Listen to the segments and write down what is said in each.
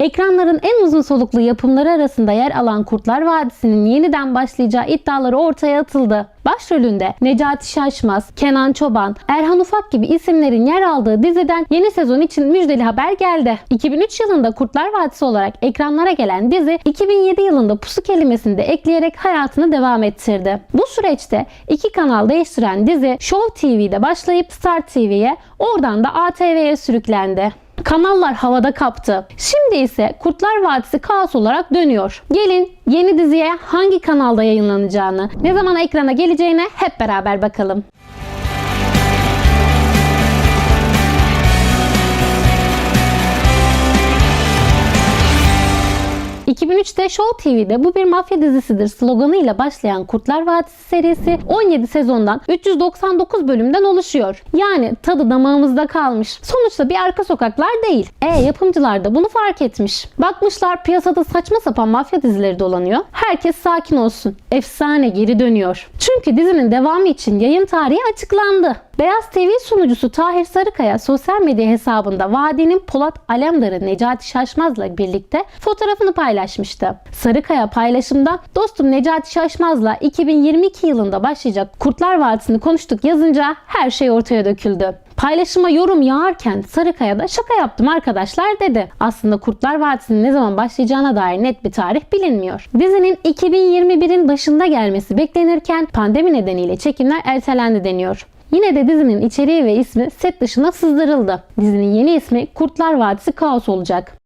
Ekranların en uzun soluklu yapımları arasında yer alan Kurtlar Vadisi'nin yeniden başlayacağı iddiaları ortaya atıldı. Başrolünde Necati Şaşmaz, Kenan Çoban, Erhan Ufak gibi isimlerin yer aldığı diziden yeni sezon için müjdeli haber geldi. 2003 yılında Kurtlar Vadisi olarak ekranlara gelen dizi 2007 yılında pusu kelimesini de ekleyerek hayatını devam ettirdi. Bu süreçte iki kanal değiştiren dizi Show TV'de başlayıp Star TV'ye oradan da ATV'ye sürüklendi. Kanallar havada kaptı. Şimdi ise Kurtlar Vadisi kaos olarak dönüyor. Gelin yeni diziye hangi kanalda yayınlanacağını, ne zaman ekrana geleceğine hep beraber bakalım. 2003'te Show TV'de bu bir mafya dizisidir sloganıyla başlayan Kurtlar Vadisi serisi 17 sezondan 399 bölümden oluşuyor. Yani tadı damağımızda kalmış. Sonuçta bir arka sokaklar değil. E yapımcılar da bunu fark etmiş. Bakmışlar piyasada saçma sapan mafya dizileri dolanıyor. Herkes sakin olsun. Efsane geri dönüyor. Çünkü dizinin devamı için yayın tarihi açıklandı. Beyaz TV sunucusu Tahir Sarıkaya sosyal medya hesabında Vadi'nin Polat Alemdar'ı Necati Şaşmaz'la birlikte fotoğrafını paylaşmıştı. Sarıkaya paylaşımda dostum Necati Şaşmaz'la 2022 yılında başlayacak Kurtlar Vadisi'ni konuştuk yazınca her şey ortaya döküldü. Paylaşıma yorum yağarken Sarıkaya da şaka yaptım arkadaşlar dedi. Aslında Kurtlar Vadisi'nin ne zaman başlayacağına dair net bir tarih bilinmiyor. Dizinin 2021'in başında gelmesi beklenirken pandemi nedeniyle çekimler ertelendi deniyor. Yine de dizinin içeriği ve ismi set dışına sızdırıldı. Dizinin yeni ismi Kurtlar Vadisi Kaos olacak.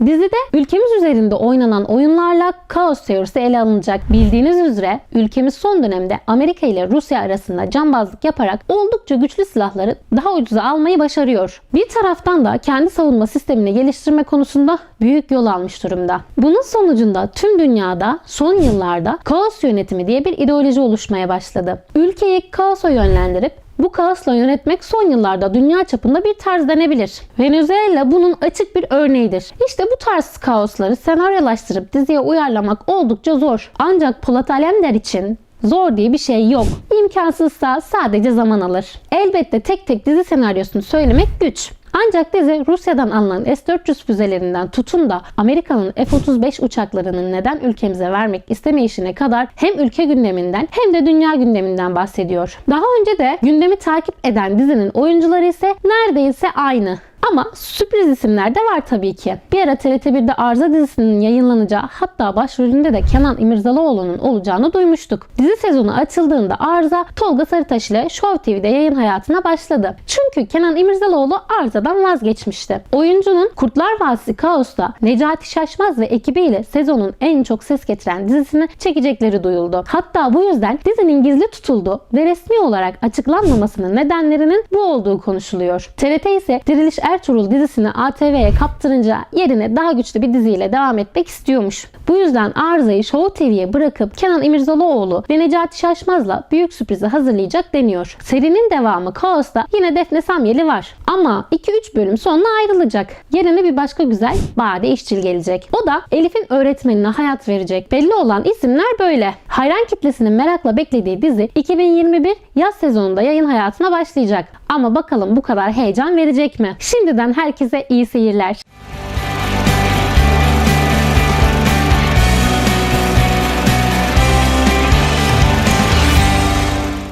Dizide ülkemiz üzerinde oynanan oyunlarla kaos teorisi ele alınacak. Bildiğiniz üzere ülkemiz son dönemde Amerika ile Rusya arasında cambazlık yaparak oldukça güçlü silahları daha ucuza almayı başarıyor. Bir taraftan da kendi savunma sistemini geliştirme konusunda büyük yol almış durumda. Bunun sonucunda tüm dünyada son yıllarda kaos yönetimi diye bir ideoloji oluşmaya başladı. Ülkeyi kaosa yönlendirip bu kaosla yönetmek son yıllarda dünya çapında bir tarz denebilir. Venezuela bunun açık bir örneğidir. İşte bu tarz kaosları senaryolaştırıp diziye uyarlamak oldukça zor. Ancak Polat Alemdar için Zor diye bir şey yok. İmkansızsa sadece zaman alır. Elbette tek tek dizi senaryosunu söylemek güç. Ancak dizi Rusya'dan alınan S-400 füzelerinden tutun da Amerika'nın F-35 uçaklarının neden ülkemize vermek istemeyişine kadar hem ülke gündeminden hem de dünya gündeminden bahsediyor. Daha önce de gündemi takip eden dizinin oyuncuları ise neredeyse aynı. Ama sürpriz isimler de var tabii ki. Bir ara TRT1'de Arıza dizisinin yayınlanacağı hatta başrolünde de Kenan İmirzalıoğlu'nun olacağını duymuştuk. Dizi sezonu açıldığında Arıza Tolga Sarıtaş ile Show TV'de yayın hayatına başladı. Çünkü Kenan İmirzalıoğlu Arıza'dan vazgeçmişti. Oyuncunun Kurtlar Vadisi Kaos'ta Necati Şaşmaz ve ekibiyle sezonun en çok ses getiren dizisini çekecekleri duyuldu. Hatta bu yüzden dizinin gizli tutulduğu ve resmi olarak açıklanmamasının nedenlerinin bu olduğu konuşuluyor. TRT ise Diriliş Ertuğrul dizisini ATV'ye kaptırınca yerine daha güçlü bir diziyle devam etmek istiyormuş. Bu yüzden Arıza'yı Show TV'ye bırakıp Kenan İmirzalıoğlu ve Necati Şaşmaz'la büyük sürprizi hazırlayacak deniyor. Serinin devamı Kaos'ta yine Defne Samyeli var. Ama 2-3 bölüm sonra ayrılacak. Yerine bir başka güzel Bade İşçil gelecek. O da Elif'in öğretmenine hayat verecek. Belli olan isimler böyle. Hayran kitlesinin merakla beklediği dizi 2021 yaz sezonunda yayın hayatına başlayacak. Ama bakalım bu kadar heyecan verecek mi? Şimdiden herkese iyi seyirler.